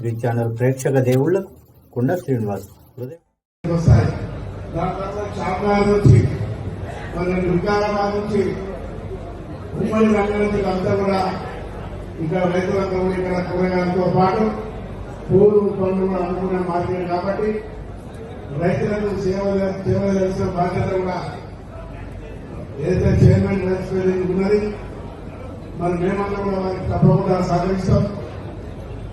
Three channel ప్రేక్షక దేవుళ్ళకు కుండ శ్రీనివాస్ ఉమ్మడి రంగారెడ్డి కూడా ఇక్కడ రైతులంతా కూడా ఇక్కడ కూరగాయలతో పాటు పూలు పండ్లు కూడా అనుకునే మార్కెట్ కాబట్టి రైతులకు సేవ సేవ చేసిన బాధ్యత కూడా ఏదైతే చైర్మన్ ఉన్నది మరి మేమంతా కూడా వారికి తప్పకుండా సహకరిస్తాం.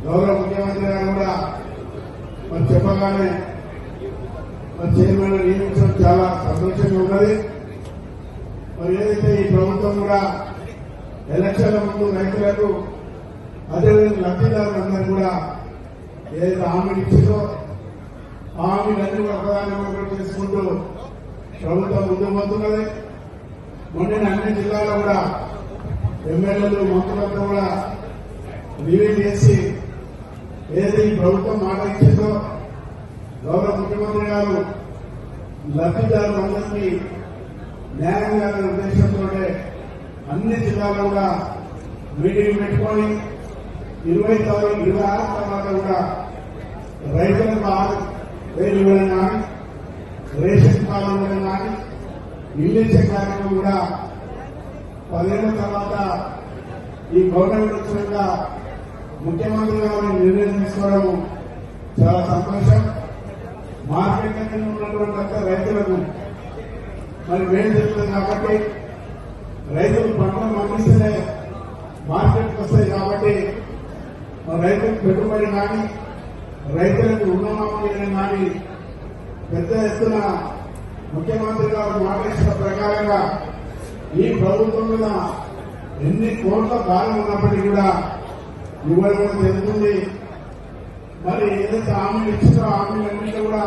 గౌరవ ముఖ్యమంత్రి గారు కూడా మరి చెప్పగానే మరి చైర్మన్ నియమించడం చాలా సంతోషంగా ఉన్నది. మరి ఏదైతే ఈ ప్రభుత్వం కూడా ఎలక్షన్ల ముందు రైతులకు అదేవిధంగా లబ్ధిదారులందరూ కూడా ఏదైతే హామీలు ఇచ్చిందో హామీలన్నీ కూడా ప్రధానంగా చేసుకుంటూ ప్రభుత్వం ముందుకు పోతున్నది. మొన్న అన్ని జిల్లాల్లో కూడా ఎమ్మెల్యేలు మంత్రులతో కూడా రివ్యూ చేసి ఏది ప్రభుత్వం మాట ఇచ్చిందో గౌరవ ముఖ్యమంత్రి గారు లబ్ధిదారులందరికీ న్యాయంగా ఉద్దేశంతో అన్ని జిల్లాల్లో కూడా మీటింగ్ పెట్టుకొని ఇరవై తారీఖు ఇరవై ఆరు తర్వాత కూడా రైతులకు ఆరు వేలు ఇవ్వడం కానీ రేషన్ కార్డు ఇవ్వడం కానీ ఇల్లు ఇచ్చే కార్యక్రమం కూడా పదేళ్ళ తర్వాత ఈ గవర్నమెంట్ వచ్చినాక ముఖ్యమంత్రి గారు నిర్ణయం తీసుకోవడం చాలా సంతోషం. మార్కెట్ ఉన్నటువంటి రైతులకు మరి మేలు జరుగుతుంది కాబట్టి రైతులు పంటలు పండిస్తేనే మార్కెట్కి వస్తాయి కాబట్టి రైతులకు పెట్టుబడి కానీ రైతులకు రుణమాఫీ కానీ పెద్ద ఎత్తున ముఖ్యమంత్రి గారు మాట ప్రకారంగా ఈ ప్రభుత్వం మీద ఎన్ని కోట్ల భారం ఉన్నప్పటికీ కూడా ఇవ్వడం జరుగుతుంది మరి ఏదైతే హామీలు ఇచ్చిందో హామీలన్నింటినీ కూడా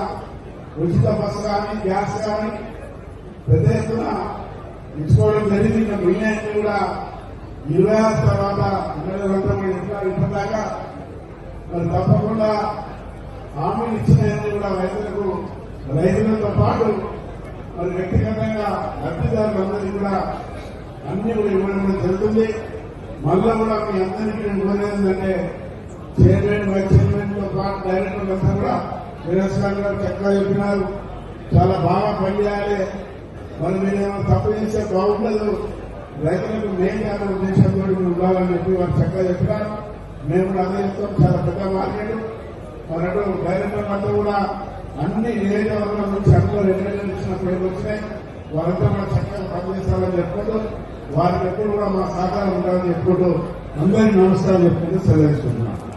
ఉచిత బస్సు కానీ గ్యాస్ కానీ పెద్ద ఎత్తున ఇచ్చుకోవడం జరిగింది. ఇంకా మిగిలినవి కూడా ఇరవై ఆరు తర్వాత ఇరవై కూడా ఇంకా ఇప్పటిదాకా మరి తప్పకుండా హామీలు ఇచ్చినవన్నీ కూడా రైతులకు రైతులతో పాటు మరి వ్యక్తిగతంగా లబ్ధిదారులందరికీ కూడా అన్ని కూడా ఇవ్వడం జరుగుతుంది. మళ్ళా కూడా మీ అందరికీ నేను కోరేది చైర్మన్ వైస్ చైర్మన్తో పాటు డైరెక్టర్ అంతా కూడా వీరేశ్వర గారు చక్కగా చెప్పినారు. చాలా బాగా పనిచేయాలి మరి మీరు ఏమైనా తప్పు చేస్తే బాగుండదు. రైతులకు మేము చేయాలనే ఉద్దేశంతో ఉండాలని చెప్పి వారు చక్కగా చెప్పినారు. మేము కూడా అదే చెప్తాం. చాలా పెద్ద మార్కెట్. మరి అటు డైరెక్టర్ అంతా కూడా అన్ని నియోజకవర్గాల నుంచి అందులో రెండు ఇచ్చిన పేర్లు వచ్చినాయి? వారంతా కూడా చక్కగా పనిచేస్తారని చెప్పుకుంటూ వారికి ఎప్పుడు కూడా మా సహకారం ఉండాలని చెప్పుకుంటూ అందరికీ నమస్కారం చెప్పుకుంటూ సెలవిస్తున్నాను